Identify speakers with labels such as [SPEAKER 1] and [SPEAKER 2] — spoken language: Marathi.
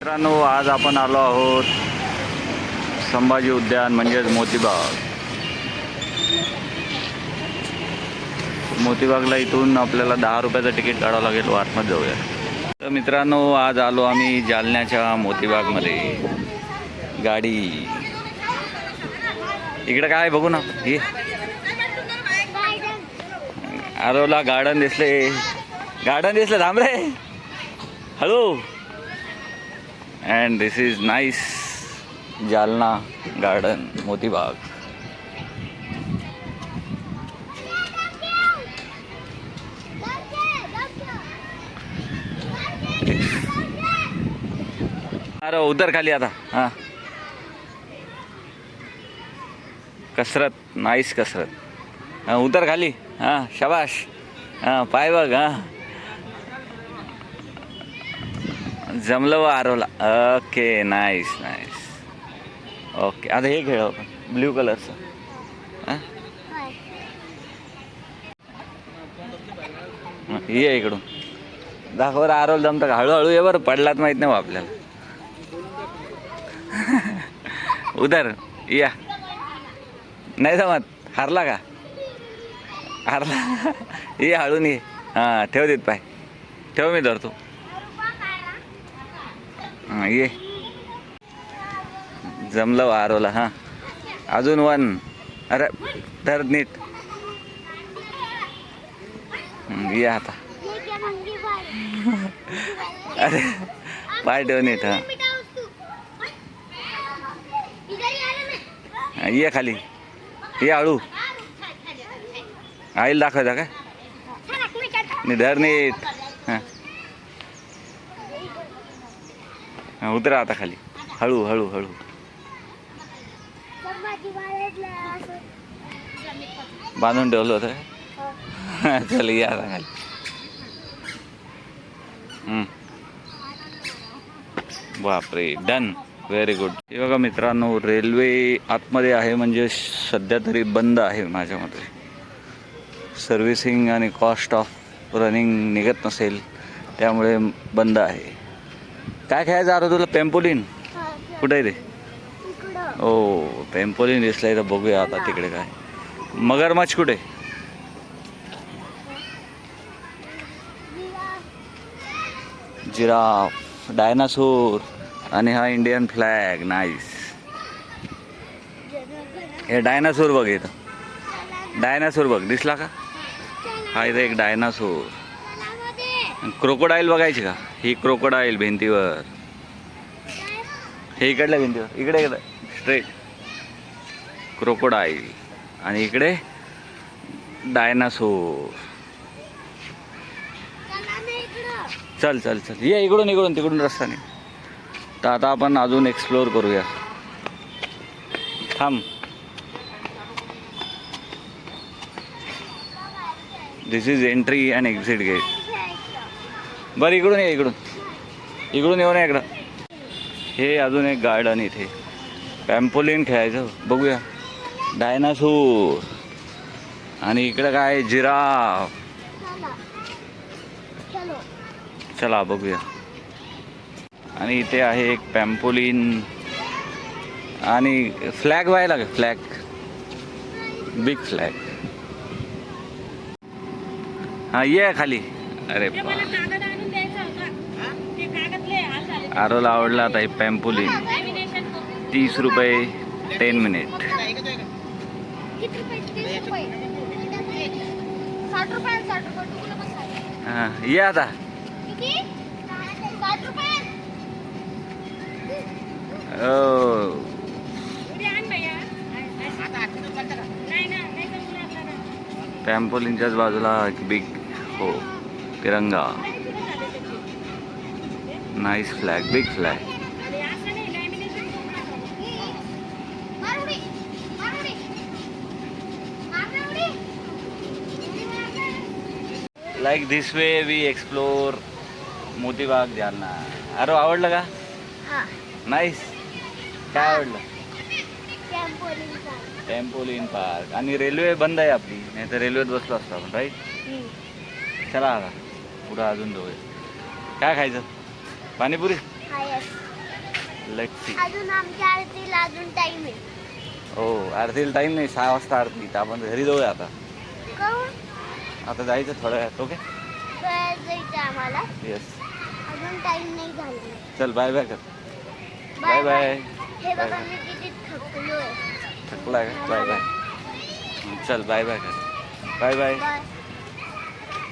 [SPEAKER 1] मित्रांनो आज आपण आलो आहोत संभाजी उद्यान म्हणजेच मोतीबाग. मोतीबागला इथून आपल्याला दहा रुपयाचं तिकीट काढावं लागेल आतमध्ये जाऊया. तर मित्रांनो आज आलो आम्ही जालन्याच्या मोतीबागमध्ये. गाडी. इकडे काय बघू ना. ये. आरोला गार्डन दिसले. गार्डन दिसलं थांब रे. Hello and this is nice Jalna garden Motibagh अरे उतर खाली आता हां. कसरत नाईस कसरत. उदर उतर खाली हां शबाश. हां पाय बघ हां. जमलं व आरोला ओके नाईस नाईस ओके आता हे खेळ आपण. ब्ल्यू कलरचं हां? ये इकडून. दाखव आरोल जमतं का? हळूहळू ये बरं पडलात माहीत नाही बा आपल्याला. उदर या. नाही जमत. हारला का? हारला. ये हळून ये. हां ठेव देत पाय. ठेव मी धरतो. हां ये. जमलं आरोला हां. अजून वन. अरे तर नीट. ये आता. अरे पाय ठेव नीट हां. ये खाली. ये हळू आईला दाखवायचा काय नी धर नीट. हां. हां उतरा आता खाली. हळू हळू हळू. बांधून ठेवलं होतं. काय? चल या आता खाली. हं. बापरे डन. व्हेरी गुड हे बघा मित्रांनो रेल्वे आतमध्ये आहे म्हणजे सध्या तरी बंद आहे माझ्या मते. सर्व्हिसिंग आणि कॉस्ट ऑफ रनिंग निघत नसेल त्यामुळे बंद आहे. काय खेळायचं आता तुला? पेम्पोलिन कुठे आहे ते? ओ पेम्पोलिन दिसलंय तर बघूया आता तिकडे काय. मगरमच्छ कुठे? जिराफ. डायनासोर आणि हा इंडियन फ्लॅग नाईस हे डायनासोर बघ इथं. डायनासोर बघ दिसला का? हा इथं एक डायनासोर क्रोकोडाईल बघायची का? ही क्रोकोडाईल भिंतीवर. हे इकडल्या भिंतीवर. इकडे इकडे स्ट्रेट क्रोकोडाईल आणि इकडे डायनासोर चल चल चल. ये इकडून इकडून तिकडून रस्त्याने तर आता आपण अजून एक्सप्लोअर करूया. थांब. This is entry and exit gate बरं इकडून ये इकडून. इकडून येऊ नये इकडं हे अजून एक गार्डन इथे. पॅम्पोलिन खेळायचं बघूया. डायनासोर. आणि इकडं काय जिराफ. चला बघूया. आणि इथे आहे एक पॅम्पोलिन. आणि फ्लॅग व्हायला का फ्लॅग. Big flag. हा ये खाली. अरे
[SPEAKER 2] ते
[SPEAKER 1] बा
[SPEAKER 2] मला कागद आणून द्यायचा होता ते कागद लय हाल झाले
[SPEAKER 1] आरोला आवडला आता हे पॅम्पोलिन तीस रुपये टेन मिनिट. हां ये आता. पॅम्पोलिनच्याच बाजूला एक बिग हो Tiranga. Nice flag big flag like this way we explore Motibagh Jalna अरे आवडलं का?
[SPEAKER 3] हा.
[SPEAKER 1] नाईस काय आवडलं? टेम्पोलिन पार्क आणि रेल्वे बंद आहे आपली. नाही तर रेल्वेत बसलो असतो आपण राईट चला आता. पुढं अजून जाऊया. काय खायचं? पाणीपुरी? लेट्स सी
[SPEAKER 3] अजून आमच्या आरतीला अजून टाइम आहे.
[SPEAKER 1] हो आरतीला टाईम नाही सहा वाजता आरती तर आपण घरी जाऊया आता. आता जायचं थोड्या वेळात ओके
[SPEAKER 3] जायचं आम्हाला.
[SPEAKER 1] येस
[SPEAKER 3] अजून टाइम नाही झाला.
[SPEAKER 1] चल बाय बाय कर. बाय बाय
[SPEAKER 3] हे बघा
[SPEAKER 1] बाय.
[SPEAKER 3] मी किती थकलोय.
[SPEAKER 1] थकला का? बाय बाय चल बाय बाय कर. Bye
[SPEAKER 3] bye